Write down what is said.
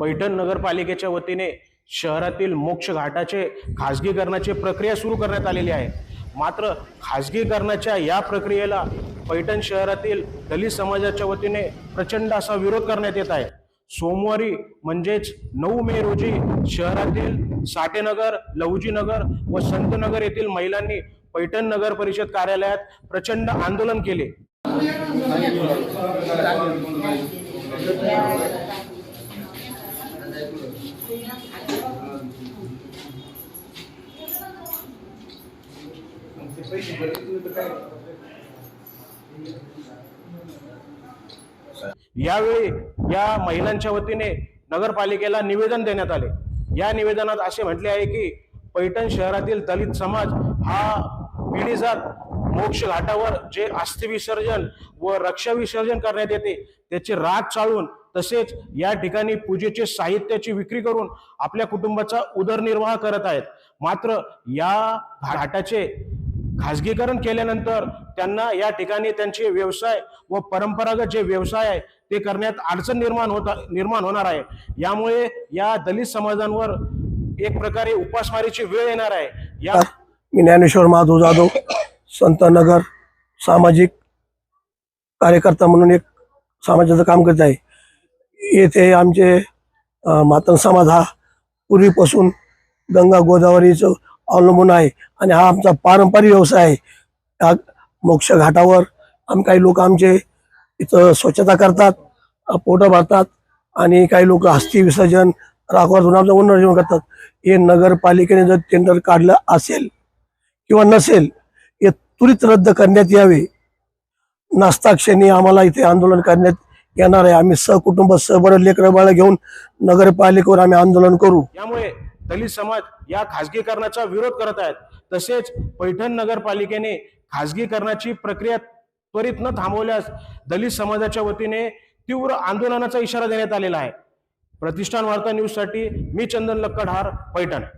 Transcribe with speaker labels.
Speaker 1: पैठण नगरपालिकेच्या वतीने शहरातील मोक्ष घाटाचे खाजगीकरणाची प्रक्रिया सुरू करण्यात आलेली आहे. मात्र खाजगीकरणाच्या या प्रक्रियेला पैठण शहरातील दलित समाजाच्या वतीने प्रचंड असा विरोध करण्यात येत आहे. सोमवारी म्हणजेच नऊ मे रोजी शहरातील साठेनगर लवजीनगर व संतनगर येथील महिलांनी पैठण नगर परिषद कार्यालयात प्रचंड आंदोलन केले. यावेळी या महिलांच्या वतीने नगरपालिकेला निवेदन देण्यात आले. या निवेदनात असे म्हटले आहे की पैठण शहरातील दलित समाज हा पिढीजात मोक्ष घाटावर जे अस्थिविसर्जन व रक्षा विसर्जन करण्यात येते त्याची राग चाळून तसेच या ठिकाणी पूजेचे साहित्याची विक्री करून आपल्या कुटुंबाचा उदरनिर्वाह करत आहेत. मात्र या घाटाचे खाजगीकरण केल्यानंतर त्यांना या ठिकाणी त्यांचे व्यवसाय व परंपरागत जे व्यवसाय आहे ते करण्यात अडचण निर्माण होता निर्माण होणार आहे. यामुळे या दलित समाजांवर एक प्रकारे उपासमारीची वेळ येणार आहे. या
Speaker 2: मी ज्ञानेश्वर माधव जाधव संतनगर सामाजिक कार्यकर्ता म्हणून एक समाजाचं काम करत आहे. येथे आमचे मातन समाज हा पूर्वीपासून गंगा गोदावरीचं अवलंबून आहे आणि हा आमचा पारंपरिक व्यवसाय आहे. मोक्ष घाटावर आम काही लोक आमचे इथं स्वच्छता करतात पोटं भरतात आणि काही लोक हस्ती विसर्जन राखवर धुवून आमचं पुनर्जीवन करतात हे नगरपालिकेने जर टेंडर काढलं असेल किंवा नसेल हे त्वरित रद्द करण्यात यावे. नास्ताक्षणी आम्हाला इथे आंदोलन करण्यात येणार आहे. आम्ही सहकुटुंब सहबळ लेकर बाळ घेऊन नगरपालिकेवर आम्ही आंदोलन करू.
Speaker 1: त्यामुळे दलित समाज या खाजगीकरणाचा विरोध करत आहेत. तसेच पैठण नगरपालिकेने खाजगीकरणाची प्रक्रिया त्वरित न थांबवल्यास दलित समाजाच्या वतीने तीव्र आंदोलनाचा इशारा देण्यात आलेला आहे. प्रतिष्ठान वार्ता न्यूजसाठी मी चंदन लक्कडहार पैठण.